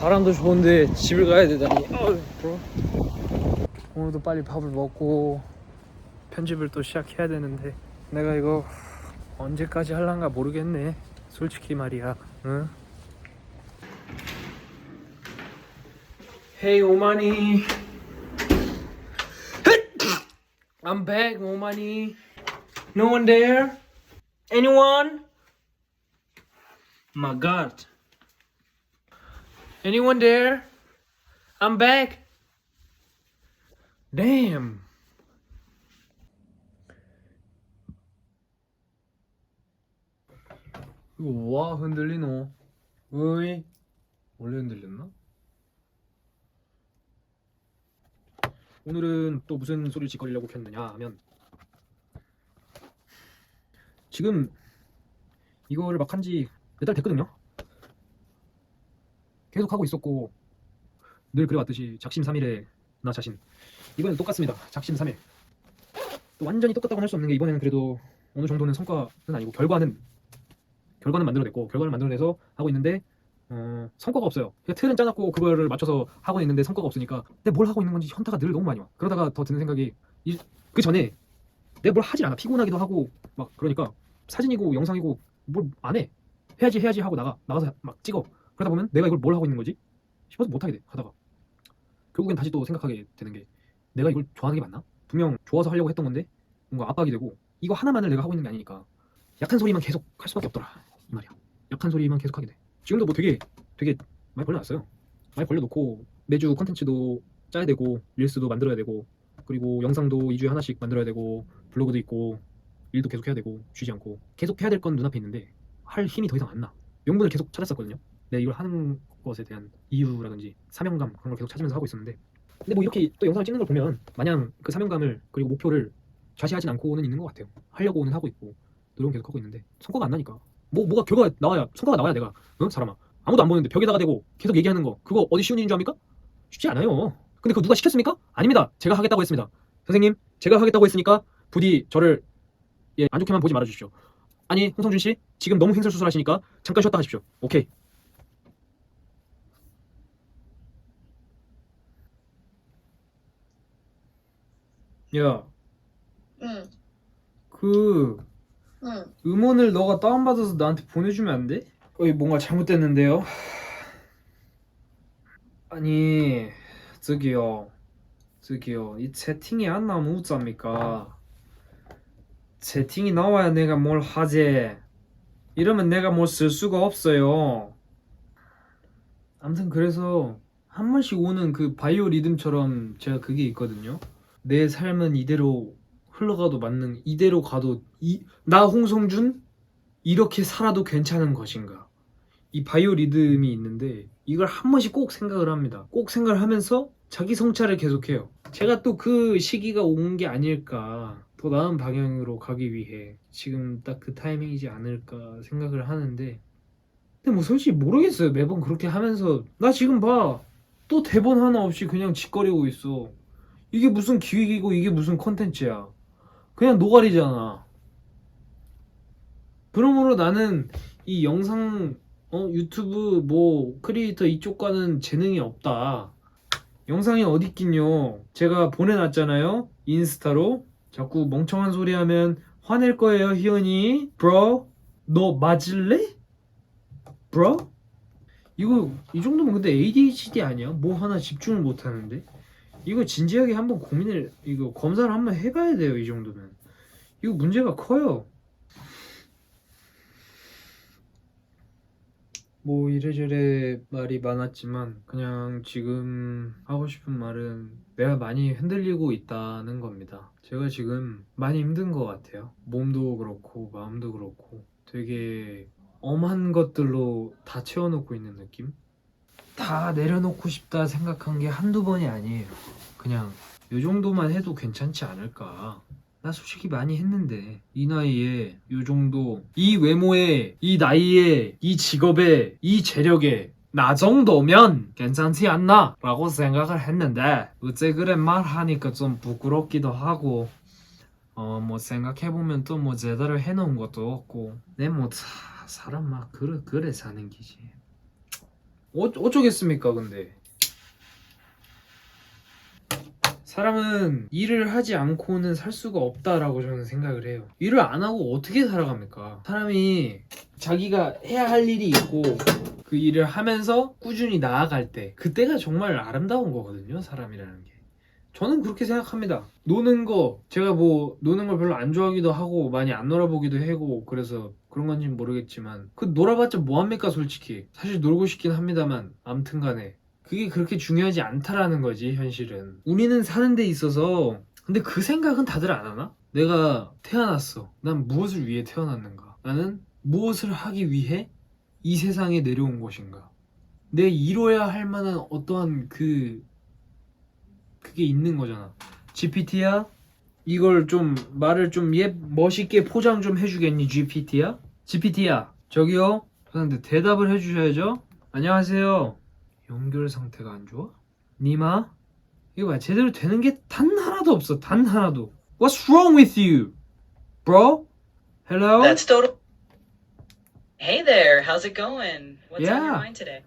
바람도 좋은데 집을 가야 되다니. 오늘도 빨리 밥을 먹고 편집을 또 시작해야 되는데 내가 이거 언제까지 할란가 모르겠네. 솔직히 말이야. 응? Hey 오마니. I'm back, 오마니. No one there? Anyone? My God. Anyone there? I'm back. Damn. 이거 와 흔들리노? 어이? 원래 흔들렸나? 오늘은 또 무슨 소리를 짓거리려고 켰느냐 하면 지금 이거를 막 한지 몇 달 됐거든요. 계속 하고 있었고 늘 그래왔듯이 작심 삼일에 나 자신 이번엔 똑같습니다. 작심 삼일 또 완전히 똑같다고 할 수 없는 게 이번에는 그래도 어느 정도는 성과는 아니고 결과는 결과는 만들어냈고 결과를 만들어내서 하고 있는데 어, 성과가 없어요. 그냥 틀은 짜놨고 그거를 맞춰서 하고 있는데 성과가 없으니까 내가 뭘 하고 있는 건지 현타가 늘 너무 많이 와. 그러다가 더 드는 생각이 이, 그 전에 내가 뭘 하질 않아. 피곤하기도 하고 막 그러니까 사진이고 영상이고 뭘 안 해. 해야지 해야지 하고 나가 나가서 막 찍어. 그러다 보면 내가 이걸 뭘 하고 있는 거지 싶어서 못 하게 돼. 하다가 결국엔 다시 또 생각하게 되는 게 내가 이걸 좋아하는 게 맞나? 분명 좋아서 하려고 했던 건데 뭔가 압박이 되고 이거 하나만을 내가 하고 있는 게 아니니까 약한 소리만 계속 할 수밖에 없더라 이 말이야. 약한 소리만 계속 하게 돼. 지금도 뭐 되게 되게 많이 벌려놨어요. 많이 벌려놓고 매주 컨텐츠도 짜야 되고 릴스도 만들어야 되고 그리고 영상도 2주에 하나씩 만들어야 되고 블로그도 있고 일도 계속 해야 되고 쉬지 않고 계속 해야 될 건 눈앞에 있는데 할 힘이 더 이상 안 나. 명분을 계속 찾았었거든요. 내가 이걸 하는 것에 대한 이유라든지 사명감 그런 걸 계속 찾으면서 하고 있었는데 근데 뭐 이렇게 또 영상을 찍는 걸 보면 마냥 그 사명감을 그리고 목표를 좌시하진 않고는 있는 것 같아요. 하려고는 하고 있고 노력은 계속 하고 있는데 성과가 안 나니까 뭐 뭐가 결과가 나와야 성과가 나와야 내가 응 사람아 아무도 안 보는데 벽에다가 대고 계속 얘기하는 거 그거 어디 쉬운 일인 줄 압니까? 쉽지 않아요. 근데 그거 누가 시켰습니까? 아닙니다. 제가 하겠다고 했습니다. 선생님 제가 하겠다고 했으니까 부디 저를 예, 안 좋게만 보지 말아 주십시오. 아니 홍성준 씨 지금 너무 횡설수설하시니까 잠깐 쉬었다 하십시오. 오케이. 야, 응, 그 응. 음원을 너가 다운받아서 나한테 보내주면 안 돼? 어이 뭔가 잘못됐는데요? 아니 저기요. 저기요. 이 채팅이 안 나오면 어쩝니까? 채팅이 나와야 내가 뭘 하지? 이러면 내가 뭘 쓸 수가 없어요. 아무튼 그래서 한 번씩 오는 그 바이오 리듬처럼 제가 그게 있거든요 내 삶은 이대로 흘러가도 맞는 이대로 가도 이, 나 홍성준 이렇게 살아도 괜찮은 것인가? 이 바이오 리듬이 있는데 이걸 한 번씩 꼭 생각을 합니다. 꼭 생각을 하면서 자기 성찰을 계속해요. 제가 또 그 시기가 온 게 아닐까 더 나은 방향으로 가기 위해 지금 딱 그 타이밍이지 않을까 생각을 하는데. 근데 뭐 솔직히 모르겠어요. 매번 그렇게 하면서. 나 지금 봐. 또 대본 하나 없이 그냥 짓거리고 있어 이게 무슨 기획이고 이게 무슨 컨텐츠야 그냥 노가리잖아. 그러므로 나는 이 영상, 어, 유튜브, 뭐, 크리에이터 이쪽과는 재능이 없다. 영상이 어딨긴요. 제가 보내놨잖아요. 인스타로. 자꾸 멍청한 소리 하면 화낼 거예요, 희연이. 브로, 너 맞을래? 브로? 이거, 이 정도면 근데 ADHD 아니야? 뭐 하나 집중을 못 하는데? 이거 진지하게 한번 고민을 이거 검사를 한번 해봐야 돼요 이 정도면. 이거 문제가 커요. 뭐 이래저래 말이 많았지만 그냥 지금 하고 싶은 말은 내가 많이 흔들리고 있다는 겁니다. 제가 지금 많이 힘든 것 같아요. 몸도 그렇고 마음도 그렇고. 되게 엄한 것들로 다 채워놓고 있는 느낌? 다 내려놓고 싶다 생각한 게 한두 번이 아니에요. 그냥 요 정도만 해도 괜찮지 않을까. 나 솔직히 많이 했는데 이 나이에 요 정도 이 외모에 이 나이에 이 직업에 이 재력에 나 정도면 괜찮지 않나 라고 생각을 했는데 어째 그래 말하니까 좀 부끄럽기도 하고 어 뭐 생각해보면 또 뭐 제대로 해놓은 것도 없고 내 뭐 사람 막 그래 그래 사는 기지 어, 어쩌겠습니까 근데? 사람은 일을 하지 않고는 살 수가 없다라고 저는 생각을 해요. 일을 안 하고 어떻게 살아갑니까? 사람이 자기가 해야 할 일이 있고 그 일을 하면서 꾸준히 나아갈 때 그때가 정말 아름다운 거거든요 사람이라는 게 저는 그렇게 생각합니다. 노는 거 제가 뭐 노는 걸 별로 안 좋아하기도 하고 많이 안 놀아보기도 하고 그래서 그런 건지 는 모르겠지만 그 놀아봤자 뭐합니까 솔직히? 사실 놀고 싶긴 합니다만 암튼간에. 그게 그렇게 중요하지 않다라는 거지 현실은. 우리는 사는 데 있어서 근데 그 생각은 다들 안 하나? 내가 태어났어. 난 무엇을 위해 태어났는가? 나는 무엇을 하기 위해 이 세상에 내려온 것인가? 내 이뤄야 할 만한 어떠한 그 그게 있는 거잖아 GPT야 이걸 좀 말을 좀 예, 멋있게 포장 좀 해주겠니 GPT야? GPT야 저기요 근데 대답을 해주셔야죠 안녕하세요 연결 상태가 안 좋아? 니마? 이거 봐 제대로 되는 게 단 하나도 없어 단 하나도 What's wrong with you? Bro? Hello? That's total. Hey there, how's it going? What's on your Yeah. mind today?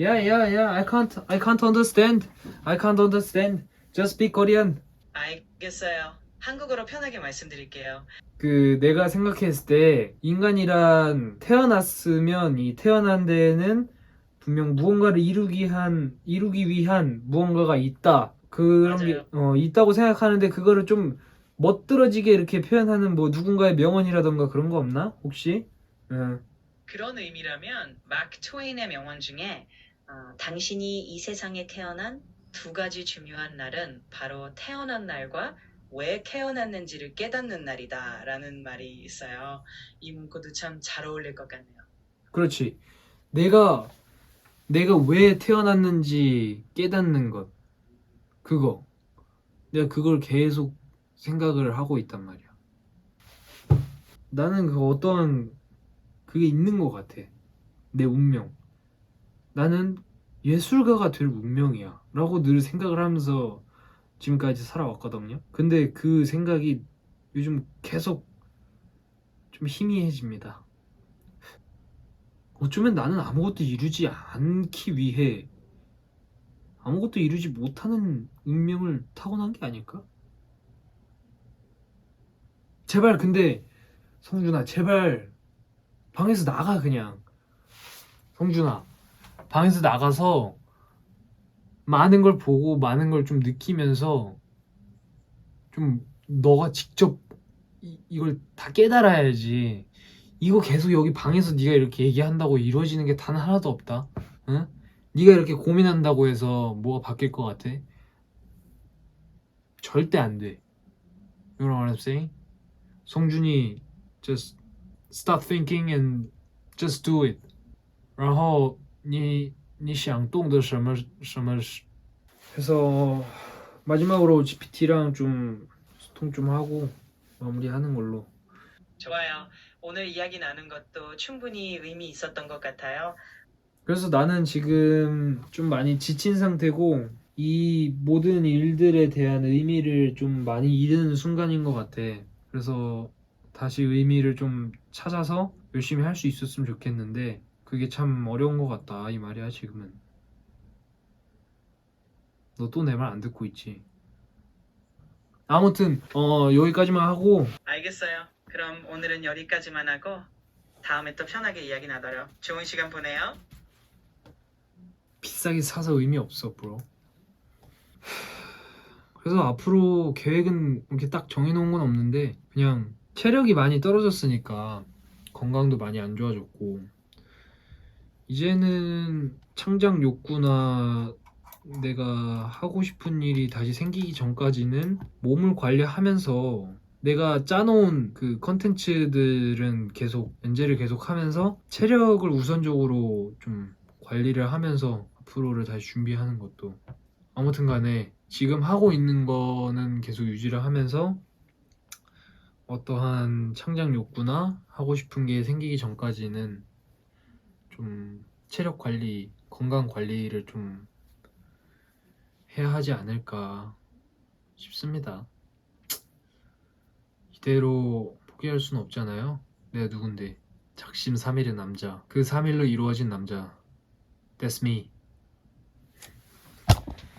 Yeah yeah yeah I can't I can't understand I can't understand Just speak Korean 알겠어요. 한국어로 편하게 말씀드릴게요. 그 내가 생각했을 때 인간이란 태어났으면 이 태어난 데에는 분명 무언가를 이루기 한 이루기 위한 무언가가 있다 그런 게 어, 있다고 생각하는데 그거를 좀 멋들어지게 이렇게 표현하는 뭐 누군가의 명언이라던가 그런 거 없나 혹시? 응. 그런 의미라면 마크 트웨인의 명언 중에 어, 당신이 이 세상에 태어난 두 가지 중요한 날은 바로 태어난 날과 왜 태어났는지를 깨닫는 날이다 라는 말이 있어요. 이 문구도 참 잘 어울릴 것 같네요. 그렇지. 내가 내가 왜 태어났는지 깨닫는 것 그거 내가 그걸 계속 생각을 하고 있단 말이야. 나는 그 어떠한 그게 있는 것 같아. 내 운명. 나는 예술가가 될 운명이야. 라고 늘 생각을 하면서 지금까지 살아왔거든요. 근데 그 생각이 요즘 계속 좀 희미해집니다. 어쩌면 나는 아무것도 이루지 않기 위해 아무것도 이루지 못하는 운명을 타고난 게 아닐까? 제발 근데 성준아 제발 방에서 나가 그냥 성준아 방에서 나가서 많은 걸 보고 많은 걸 좀 느끼면서 좀 너가 직접 이, 이걸 다 깨달아야지 이거 계속 여기 방에서 네가 이렇게 얘기한다고 이루어지는 게 단 하나도 없다. 응? 네가 이렇게 고민한다고 해서 뭐가 바뀔 것 같아? 절대 안 돼. You know what I'm saying? 송준이 just stop thinking and just do it. 然后你你想动的什么什么 그래서 마지막으로 GPT랑 좀 소통 좀 하고 마무리하는 걸로. 좋아요. 오늘 이야기 나눈 것도 충분히 의미 있었던 것 같아요. 그래서 나는 지금 좀 많이 지친 상태고 이 모든 일들에 대한 의미를 좀 많이 잃은 순간인 것 같아. 그래서 다시 의미를 좀 찾아서 열심히 할 수 있었으면 좋겠는데 그게 참 어려운 것 같다 이 말이야 지금은. 너 또 내 말 안 듣고 있지. 아무튼 어 여기까지만 하고 알겠어요. 그럼 오늘은 여기까지만 하고 다음에 또 편하게 이야기 나눠요. 좋은 시간 보내요. 비싸게 사서 의미 없어, 브로. 그래서 앞으로 계획은 이렇게 딱 정해놓은 건 없는데 그냥 체력이 많이 떨어졌으니까 건강도 많이 안 좋아졌고 이제는 창작 욕구나 내가 하고 싶은 일이 다시 생기기 전까지는 몸을 관리하면서 내가 짜놓은 그 컨텐츠들은 계속 연재를 계속 하면서 체력을 우선적으로 좀 관리를 하면서 앞으로를 다시 준비하는 것도 아무튼 간에 지금 하고 있는 거는 계속 유지를 하면서 어떠한 창작 욕구나 하고 싶은 게 생기기 전까지는 좀 체력 관리, 건강 관리를 좀 해야 하지 않을까 싶습니다. 이대로 포기할 수는 없잖아요. 내가 누군데? 작심 삼일의 남자. 그 3일로 이루어진 남자. That's me.